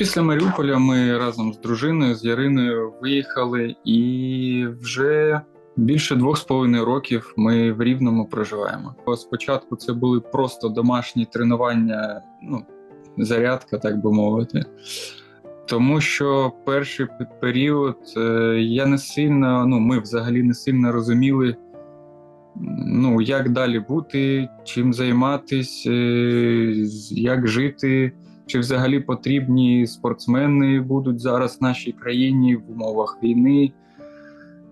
після Маріуполя ми разом з дружиною, з Яриною виїхали, і вже більше двох з половиною років ми в Рівному проживаємо. Спочатку це були просто домашні тренування, ну, зарядка, так би мовити. Тому що перший період е, я не сильно, ну ми взагалі не сильно розуміли, ну як далі бути, чим займатись, е, як жити, чи взагалі потрібні спортсмени будуть зараз в нашій країні в умовах війни.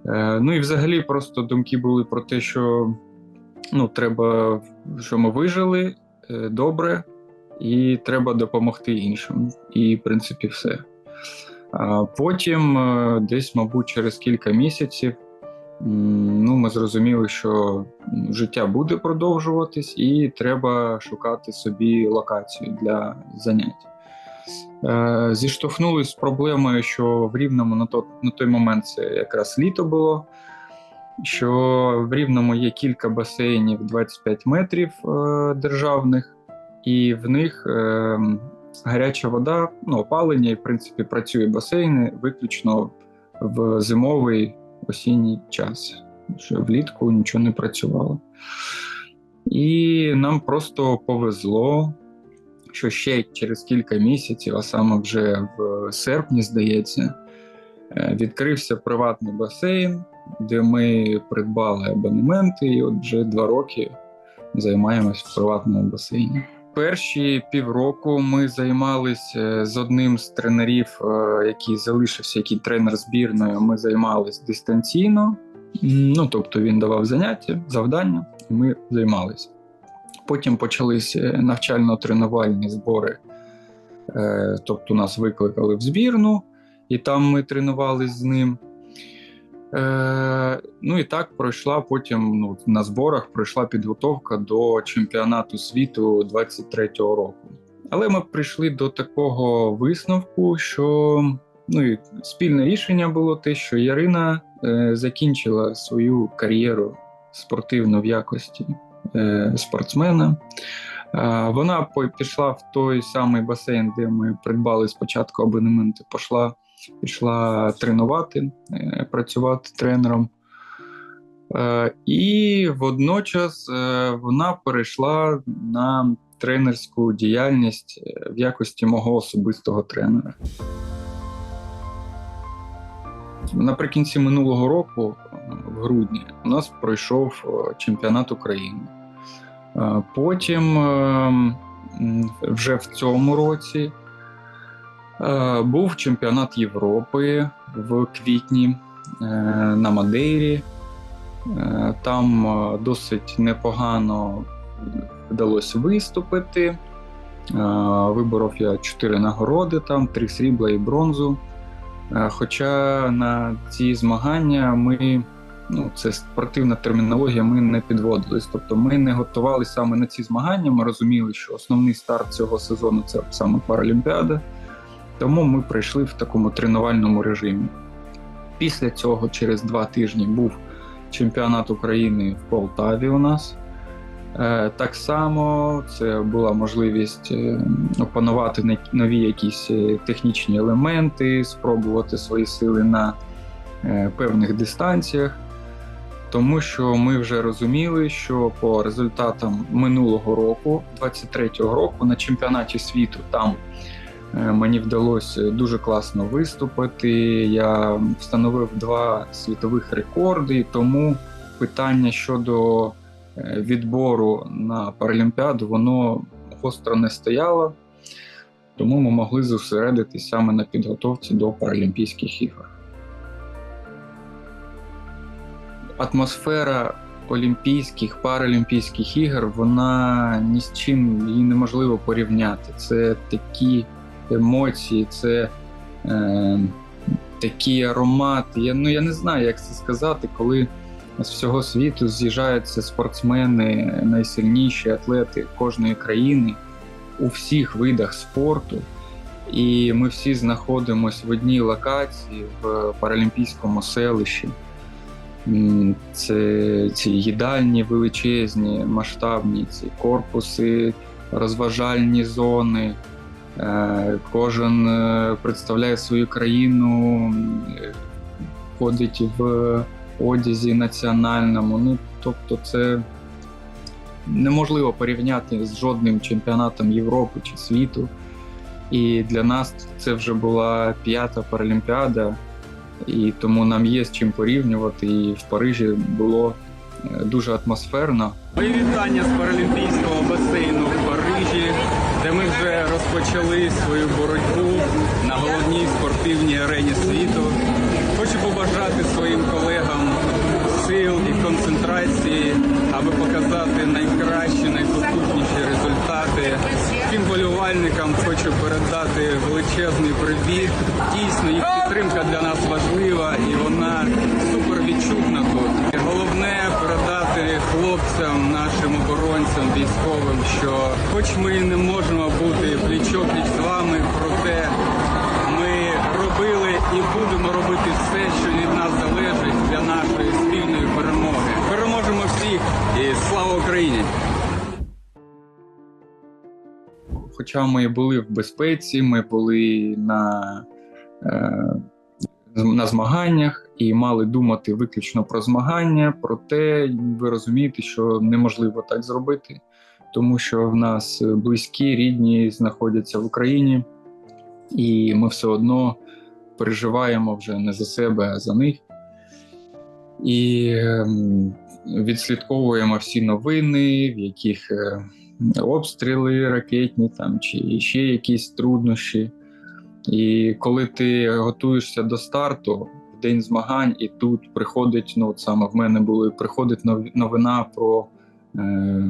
Е, Ну і взагалі просто думки були про те, що ну, треба, що ми вижили е, добре, і треба допомогти іншим. І, в принципі, все. Потім, е, десь, мабуть, через кілька місяців, ну, ми зрозуміли, що життя буде продовжуватись, і треба шукати собі локацію для занять. Е, Зіштовхнулись з проблемою, що в Рівному на, то, на той момент це якраз літо було. Що в Рівному є кілька басейнів 25 метрів е, державних, і в них е, гаряча вода, ну, опалення, і в принципі працює басейни виключно в зимовий осінній час. Що влітку нічого не працювало. І нам просто повезло, що ще через кілька місяців, а саме вже в серпні, здається, е, відкрився приватний басейн, де ми придбали абонементи, і от вже два роки займаємось в приватному басейні. Перші півроку ми займалися з одним з тренерів, е, який залишився, який тренер збірної. Ми займалися дистанційно. Ну, тобто він давав заняття, завдання, і ми займалися. Потім почалися навчально-тренувальні збори. Е, Тобто нас викликали в збірну, і там ми тренувалися з ним. Е, ну і так пройшла потім ну, на зборах пройшла підготовка до чемпіонату світу 23-го року. Але ми прийшли до такого висновку, що ну, і спільне рішення було те, що Ярина е, закінчила свою кар'єру спортивну в якості е, спортсмена. Е, вона пішла в той самий басейн, де ми придбали спочатку абонементи, пішла, пішла тренувати, е, працювати тренером. Е, І водночас е, вона перейшла на тренерську діяльність в якості мого особистого тренера. Наприкінці минулого року, в грудні, у нас пройшов чемпіонат України. Потім, е, вже в цьому році, був чемпіонат Європи в квітні е, на Мадейрі. Е, Там е, досить непогано вдалося виступити. Е, Виборов я чотири нагороди, там три срібла і бронзу. Е, Хоча на ці змагання ми, ну це спортивна термінологія, ми не підводились. Тобто ми не готувалися саме на ці змагання. Ми розуміли, що основний старт цього сезону це саме Паралімпіада. Тому ми прийшли в такому тренувальному режимі. Після цього, через два тижні, був чемпіонат України в Полтаві у нас. Е, Так само це була можливість е, опанувати нові якісь е, технічні елементи, спробувати свої сили на певних дистанціях, тому що ми вже розуміли, що по результатам минулого року, 23-го року, на чемпіонаті світу там мені вдалося дуже класно виступити. Я встановив два світових рекорди, тому питання щодо е, відбору на Паралімпіаду воно гостро не стояло, тому ми могли зосередитися саме на підготовці до Паралімпійських ігор. Атмосфера Олімпійських, Паралімпійських ігор, вона ні з чим її неможливо порівняти. Це такі емоції, це е, такі аромати. Я, ну, я не знаю, як це сказати, коли з всього світу з'їжджаються спортсмени, найсильніші атлети кожної країни у всіх видах спорту. І ми всі знаходимося в одній локації в паралімпійському селищі. Це ці їдальні величезні, масштабні, ці корпуси, розважальні зони, Кожен е, представляє свою країну, е, ходить в одязі національному. Ну, тобто, це неможливо порівняти з жодним чемпіонатом Європи чи світу. І для нас це вже була п'ята паралімпіада, і тому нам є з чим порівнювати. І в Парижі було е, дуже атмосферно. Мої вітання з паралімпійського басейну в Парижі, розпочали свою боротьбу на головній спортивній арені світу. Хочу побажати своїм колегам сил і концентрації, аби показати найкращі, найпотужніші результати. Всім болівальникам хочу передати величезний привіт. Дійсно, їх підтримка для нас важлива і вона супер відчутна тут. Головне передати хлопцям, нашим оборонцям, військовим, що хоч ми не можемо Україні! Хоча ми були в безпеці, ми були на, е, на змаганнях і мали думати виключно про змагання, проте ви розумієте, що неможливо так зробити, тому що в нас близькі, рідні знаходяться в Україні, і ми все одно переживаємо вже не за себе, а за них. І ем, відслідковуємо всі новини, в яких е, обстріли ракетні там чи ще якісь труднощі. І коли ти готуєшся до старту в день змагань, і тут приходить, ну от саме в мене були приходить нов- новина про е,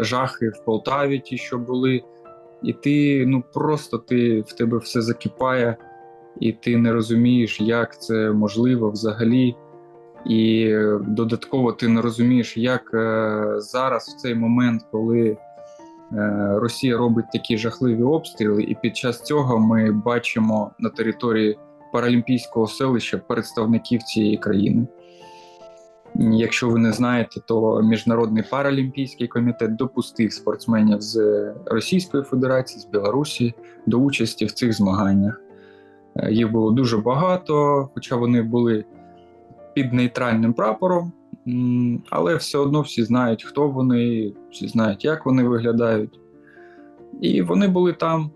жахи в Полтаві, ті, що були, і ти ну просто ти в тебе все закипає, і ти не розумієш, як це можливо взагалі. І додатково ти не розумієш, як е, зараз, в цей момент, коли е, Росія робить такі жахливі обстріли, і під час цього ми бачимо на території паралімпійського селища представників цієї країни. Якщо ви не знаєте, то Міжнародний паралімпійський комітет допустив спортсменів з Російської Федерації, з Білорусі до участі в цих змаганнях. Е, Їх було дуже багато, хоча вони були під нейтральним прапором, але все одно всі знають, хто вони, всі знають, як вони виглядають. І вони були там.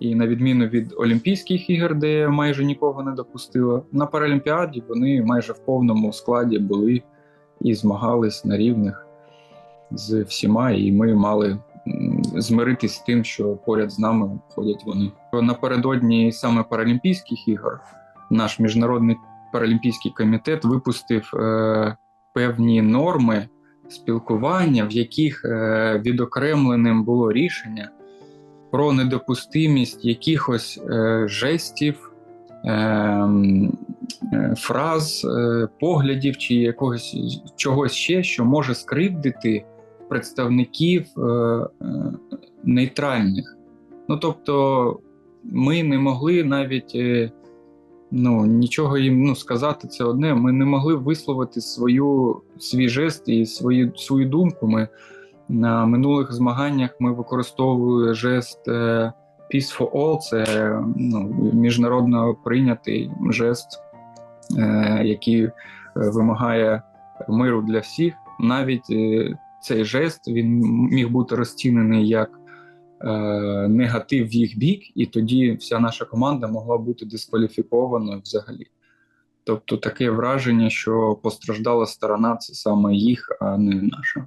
І на відміну від Олімпійських ігор, де майже нікого не допустило, на Паралімпіаді вони майже в повному складі були і змагались на рівних з всіма, і ми мали змиритись з тим, що поряд з нами ходять вони. Напередодні саме Паралімпійських ігор наш міжнародний паралімпійський комітет випустив е, певні норми спілкування, в яких е, відокремленим було рішення про недопустимість якихось е, жестів, е, е, фраз, е, поглядів чи якогось чогось ще, що може скривдити представників е, е, нейтральних. Ну тобто, ми не могли навіть. Е, ну нічого їм ну, сказати це одне. Ми не могли висловити свою свій жест і свою свою думку. Ми на минулих змаганнях ми використовували жест е, Peace for All, це ну, міжнародно прийнятий жест, е, який е, вимагає миру для всіх. Навіть цей жест він міг бути розцінений як негатив в їх бік, і тоді вся наша команда могла бути дискваліфікованою взагалі. Тобто таке враження, що постраждала сторона це саме їх, а не наша.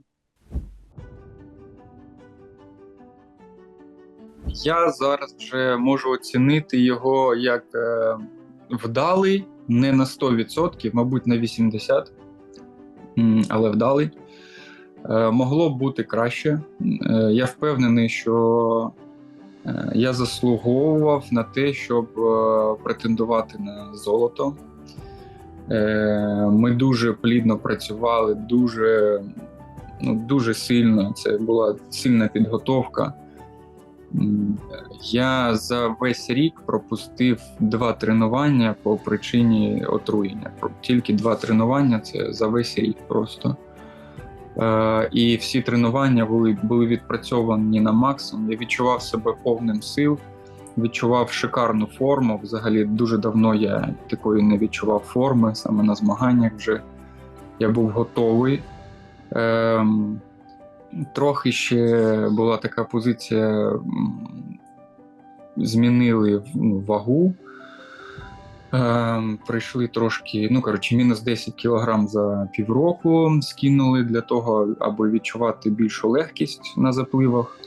Я зараз вже можу оцінити його як е, вдалий, не на 100%, мабуть, на 80%, але вдалий. Е, могло б бути краще. Е, я впевнений, що е, я заслуговував на те, щоб претендувати на золото. Ми дуже плідно працювали, дуже, ну, дуже сильно. Це була сильна підготовка. Я за весь рік пропустив два тренування по причині отруєння. Тільки два тренування це за весь рік просто. Е, і всі тренування були, були відпрацьовані на максимум. Я відчував себе повним сил, відчував шикарну форму. Взагалі, дуже давно я такої не відчував форми, саме на змаганнях вже я був готовий. Ем, трохи ще була така позиція, змінили ну, вагу. Ем, прийшли трошки, ну коротше, мінус 10 кг за півроку скинули для того, аби відчувати більшу легкість на запливах.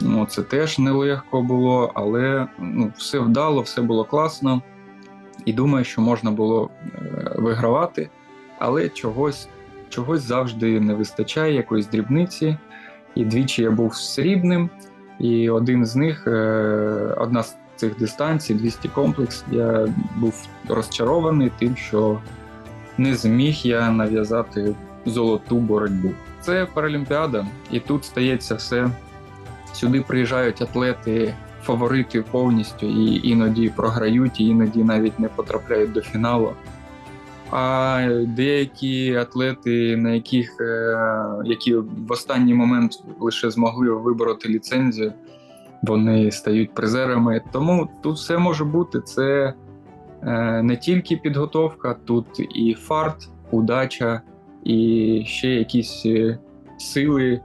Ну, це теж нелегко було, але ну, все вдало, все було класно. І думаю, що можна було е, вигравати, але чогось, чогось завжди не вистачає, якоїсь дрібниці. І двічі я був срібним, і один з них, е, одна з цих дистанцій, 200 комплекс, я був розчарований тим, що не зміг я нав'язати золоту боротьбу. Це Паралімпіада, і тут стається все. Сюди приїжджають атлети, фаворити повністю, і іноді програють, і іноді навіть не потрапляють до фіналу. А деякі атлети, на яких е, які в останній момент лише змогли вибороти ліцензію, вони стають призерами. Тому тут все може бути. Це е, не тільки підготовка, тут і фарт, удача, і ще якісь е, сили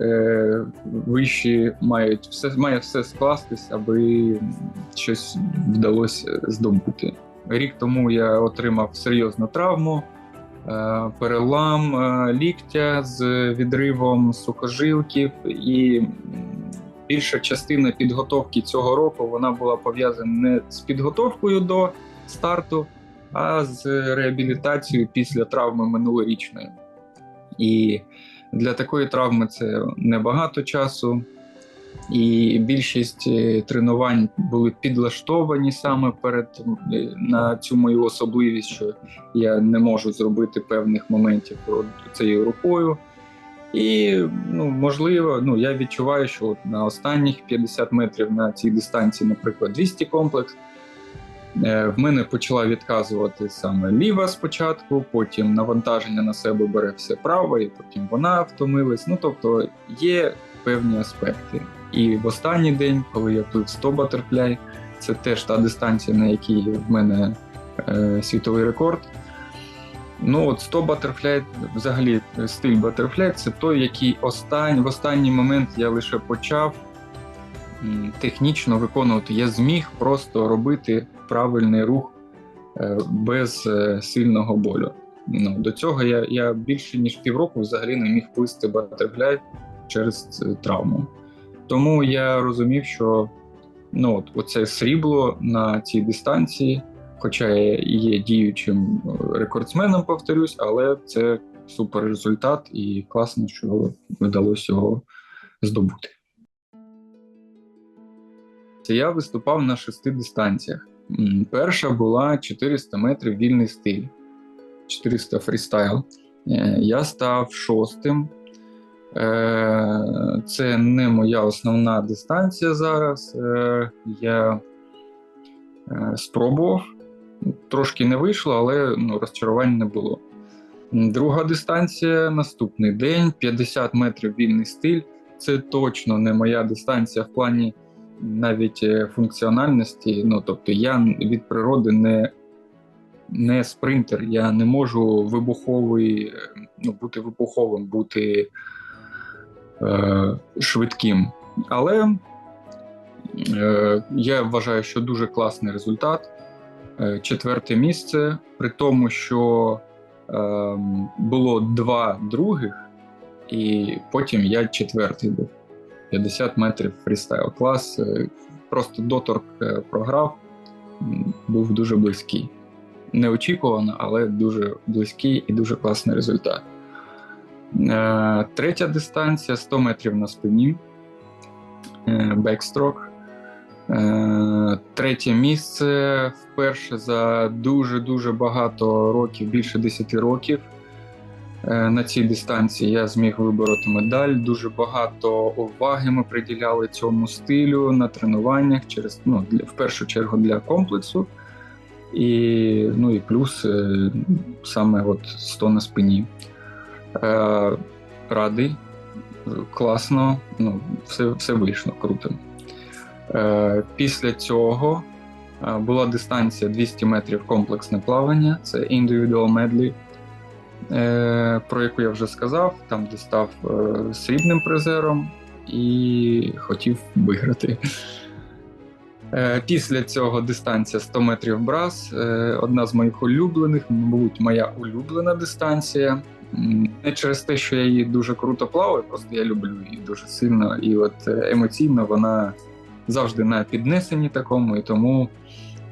е, вищі мають все має все скластись, аби щось вдалося здобути. Рік тому я отримав серйозну травму, перелам ліктя з відривом сухожилків, і більша частина підготовки цього року вона була пов'язана не з підготовкою до старту, а з реабілітацією після травми минулорічної. І для такої травми це небагато часу, і більшість е, тренувань були підлаштовані саме перед е, на цю мою особливість, що я не можу зробити певних моментів цією рукою. І ну, можливо, ну я відчуваю, що от на останніх 50 метрів на цій дистанції, наприклад, 200 комплекс, е, в мене почала відказувати саме ліва спочатку, потім навантаження на себе бере все право, і потім вона втомилась. Ну тобто є певні аспекти. І в останній день, коли я плив 100 батерфляй, це теж та дистанція, на якій в мене е, світовий рекорд. Ну, от 100 батерфляй, взагалі, стиль батерфляй це той, який остань, в останній момент я лише почав технічно виконувати. Я зміг просто робити правильний рух е, без е, сильного болю. Ну, до цього я, я більше ніж півроку взагалі не міг плисти батерфляй через е, травму. Тому я розумів, що ну, от, оце срібло на цій дистанції, хоча є діючим е, рекордсменом, повторюсь, але це супер результат і класно, що вдалося його здобути. Я виступав на шести дистанціях. Перша була 400 метрів вільний стиль, 400 фрістайл. Е, Я став шостим. Е, Це не моя основна дистанція зараз. Я спробував, трошки не вийшло, але ну, розчарувань не було. Друга дистанція наступний день 50 метрів вільний стиль. Це точно не моя дистанція в плані навіть е, функціональності. Ну, тобто я від природи не, не спринтер, я не можу вибуховий, е, ну, бути вибуховим, бути е, швидким. Але е, я вважаю, що дуже класний результат. Е, четверте місце, при тому, що е, було два других, і потім я четвертий був. 50 метрів фрістайл клас. е, Просто доторк е, програв, був дуже близький. Неочікувано, але дуже близький і дуже класний результат. Третя дистанція 100 метрів на спині. Бекстрок. Е, Третє місце вперше за дуже-дуже багато років, більше 10 років. Е, На цій дистанції я зміг вибороти медаль. Дуже багато уваги ми приділяли цьому стилю на тренуваннях через ну, для, в першу чергу для комплексу. І, ну, і плюс е, саме от 100 на спині. Радий, класно, ну, все, все вийшло круто. Е, Після цього е, була дистанція 200 метрів комплексне плавання, це індивідуал медлі, е, про яку я вже сказав, там де став срібним призером і хотів виграти. Після цього дистанція 100 метрів брас. Одна з моїх улюблених, мабуть, моя улюблена дистанція. Не через те, що я її дуже круто плаваю, просто я люблю її дуже сильно. І от емоційно вона завжди на піднесенні такому, і тому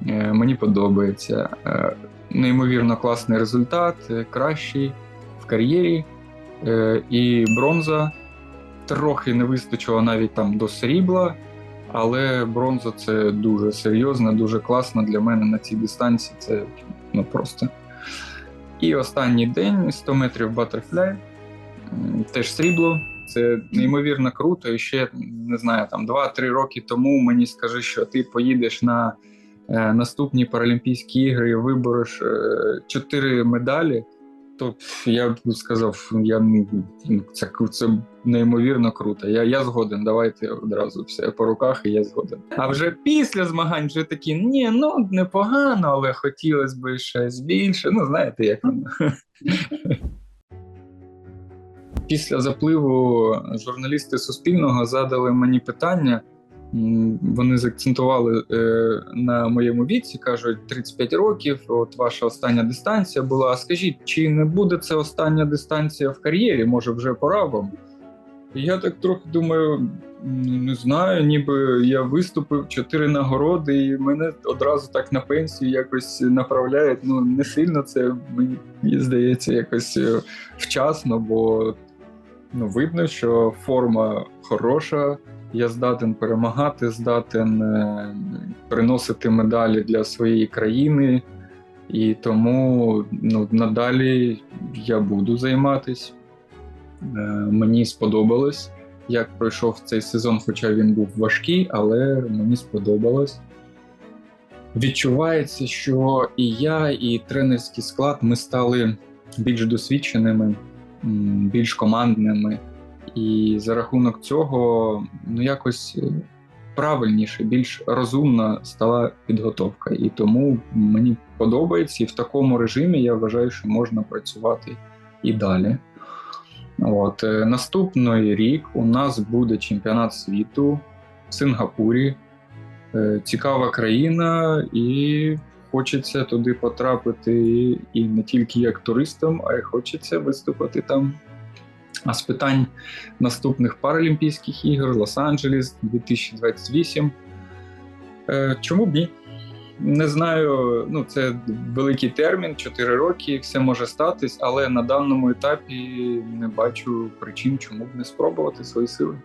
е, мені подобається. Е, Неймовірно класний результат, е, кращий в кар'єрі. І бронза трохи не вистачило навіть там до срібла, але бронза це дуже серйозно, дуже класно для мене на цій дистанції. Це ну просто. І останній день 100 метрів батерфляй, теж срібло. Це неймовірно круто. І ще не знаю, там 2-3 роки тому мені скажи, що ти поїдеш на е, наступні Паралімпійські ігри і вибореш е, 4 медалі. То я б сказав, я ну, це, це неймовірно круто. Я, я згоден. Давайте одразу все по руках, і я згоден. А вже після змагань вже такі: ні, ну непогано, але хотілося б щось більше. Ну, знаєте, як воно. Після запливу журналісти Суспільного задали мені питання. Вони заакцентували е, на моєму віці, кажуть 35 років. От ваша остання дистанція була. А скажіть, чи не буде це остання дистанція в кар'єрі? Може, вже пора вам? Я так трохи думаю, ну не знаю, ніби я виступив чотири нагороди, і мене одразу так на пенсію якось направляють. Ну не сильно це мені здається якось е, вчасно, бо ну, видно, що форма хороша. Я здатен перемагати, здатен е, приносити медалі для своєї країни, і тому ну, надалі я буду займатися. Е, мені сподобалось, як пройшов цей сезон, хоча він був важкий, але мені сподобалось. Відчувається, що і я, і тренерський склад ми стали більш досвідченими, більш командними. І за рахунок цього ну якось е, правильніше, більш розумна стала підготовка. І тому мені подобається, і в такому режимі я вважаю, що можна працювати і далі. От е, наступний рік у нас буде чемпіонат світу в Сингапурі. Е, Цікава країна, і хочеться туди потрапити і не тільки як туристом, а й хочеться виступити там. А з питань наступних Паралімпійських ігор Лос-Анджелес 2028. Е, Чому б ні? Не знаю, ну це великий термін, 4 роки, все може статись, але на даному етапі не бачу причин, чому б не спробувати свої сили.